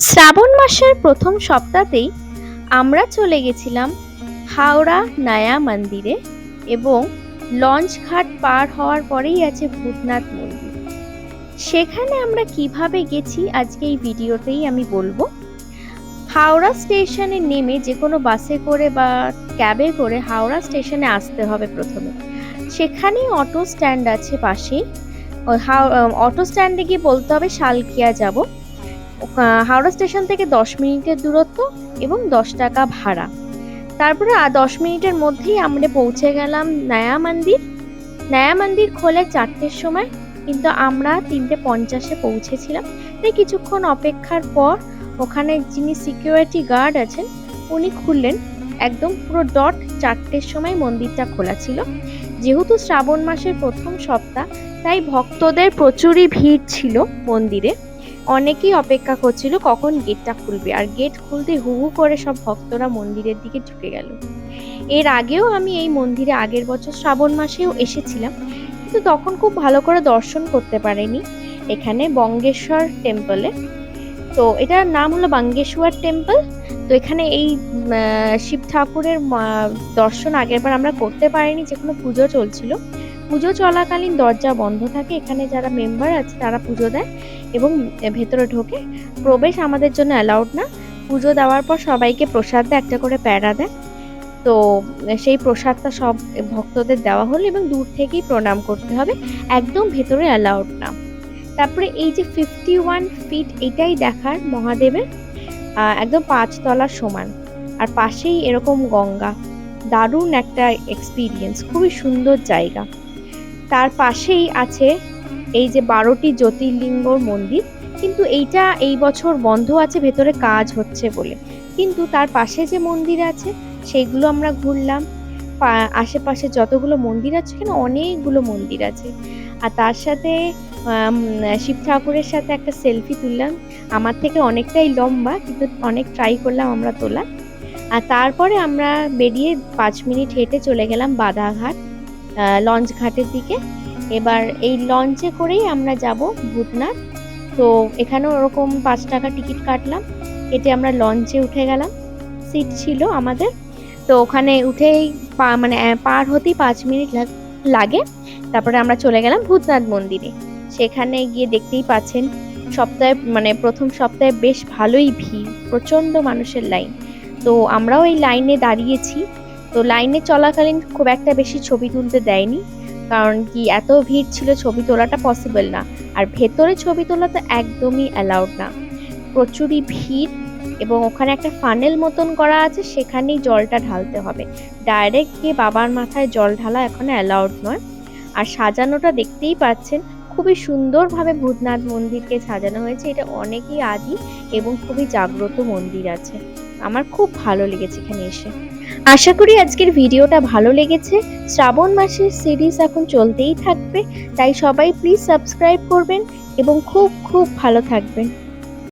শ্রাবণ মাসের প্রথম সপ্তাহতেই আমরা চলে গেছিলাম হাওড়া নায়া মন্দিরে এবং লঞ্চ ঘাট পার হওয়ার পরেই আছে ভূতনাথ মন্দির। সেখানে আমরা কীভাবে গেছি আজকে এই ভিডিওতেই আমি বলব। হাওড়া স্টেশনে নেমে যে কোনো বাসে করে বা ক্যাবে করে হাওড়া স্টেশনে আসতে হবে প্রথমে। সেখানেই অটো স্ট্যান্ড আছে হাও- অটো স্ট্যান্ডে গিয়ে বলতে হবে, শালকিয়া যাব। হাওড়া স্টেশন থেকে দশ মিনিটের দূরত্ব এবং দশ টাকা ভাড়া। তারপরে দশ মিনিটের মধ্যেই আমরা পৌঁছে গেলাম নয়া মন্দির। নয়া মন্দির খোলে চারটের সময়, কিন্তু আমরা তিনটে পঞ্চাশে পৌঁছেছিলাম। তাই কিছুক্ষণ অপেক্ষার পর ওখানে যিনি সিকিউরিটি গার্ড আছেন, উনি খুললেন। একদম পুরো ডট চারটের সময় মন্দিরটা খোলা ছিল। যেহেতু শ্রাবণ মাসের প্রথম সপ্তাহ, তাই ভক্তদের প্রচুরই ভিড় ছিল মন্দিরে। অনেকেই অপেক্ষা করছিল কখন গেটটা খুলবে, আর গেট খুলতে হু হু করে সব ভক্তরা মন্দিরের দিকে ঢুকে গেল। এর আগেও আমি এই মন্দিরে আগের বছর শ্রাবণ মাসেও এসেছিলাম, কিন্তু তখন খুব ভালো করে দর্শন করতে পারিনি। এখানে বঙ্গেশ্বর টেম্পলে তো এটার নাম হলো বাঙ্গেশ্বর টেম্পল তো এখানে এই শিব ঠাকুরের দর্শন আগেরবার আমরা করতে পারিনি যে কোনো পুজো চলছিল। পুজো চলাকালীন দরজা বন্ধ থাকে, এখানে যারা মেম্বার আছে তারা পুজো দেয়। এবং ভেতরে ঢোকে। প্রবেশ আমাদের জন্য অ্যালাউড না। পুজো দেওয়ার পর সবাইকে প্রসাদ দেয়, একটা করে প্যারা দেয়। তো সেই প্রসাদটা সব ভক্তদের দেওয়া হলো এবং দূর থেকেই প্রণাম করতে হবে। একদম ভেতরে অ্যালাউড না। তারপরে এই যে ফিফটি ওয়ান ফিট এটাই দেখার মহাদেবের একদম পাঁচতলার সমান। আর পাশেই এরকম গঙ্গা। দারুণ একটা এক্সপিরিয়েন্স খুবই সুন্দর জায়গা। তার পাশেই আছে এই যে বারোটি জ্যোতির্লিঙ্গর মন্দির, কিন্তু এইটা এই বছর বন্ধ আছে, ভেতরে কাজ হচ্ছে বলে। কিন্তু তার পাশে যে মন্দির আছে, সেইগুলো আমরা ঘুরলাম। আশেপাশে যতগুলো মন্দির আছে এখানে অনেকগুলো মন্দির আছে। আর তার সাথে শিব ঠাকুরের সাথে একটা সেলফি তুললাম। আমার থেকে অনেকটাই লম্বা, কিন্তু অনেক ট্রাই করলাম আমরা তোলা। আর তারপরে আমরা বেরিয়ে পাঁচ মিনিট হেঁটে চলে গেলাম বাদাঘাট লঞ্চ ঘাটের দিকে। এবার এই লঞ্চে করেই আমরা যাব ভূতনাথ। তো এখানেও ওরকম পাঁচ টাকা টিকিট কাটলাম এতে আমরা লঞ্চে উঠে গেলাম। সিট ছিল আমাদের। তো ওখানে উঠেই পা মানে পার হতেই পাঁচ মিনিট লাগে। তারপরে আমরা চলে গেলাম ভূতনাথ মন্দিরে। সেখানে গিয়ে দেখতেই পাচ্ছেন, সপ্তাহে মানে প্রথম সপ্তাহে বেশ ভালোই ভিড়, প্রচণ্ড মানুষের লাইন। তো আমরাও এই লাইনে দাঁড়িয়েছি। তো লাইনে চলাকালীন খুব একটা বেশি ছবি তুলতে দেয়নি। কারণ কি, এত ভিড় ছিল ছবি তোলাটা পসিবল না। আর ভেতরে ছবি তোলা তো একদমই অ্যালাউড না। প্রচুরই ভিড় এবং ওখানে একটা ফানেল মতন করা আছে, সেখানেই জলটা ঢালতে হবে। ডাইরেক্ট গিয়ে বাবার মাথায় জল ঢালা এখন অ্যালাউড নয়। আর সাজানোটা দেখতেই পাচ্ছেন, খুবই সুন্দরভাবে ভূতনাথ মন্দিরকে সাজানো হয়েছে। এটা অনেকই আদি এবং খুবই জাগ্রত মন্দির আছে। আমার খুব ভালো লেগেছে এখানে এসে। আশা করি আজকের ভিডিওটা ভালো লেগেছে। শ্রাবণ মাসের সিরিজ এখন চলতেই থাকবে, তাই সবাই প্লিজ সাবস্ক্রাইব করবেন এবং খুব খুব ভালো থাকবেন।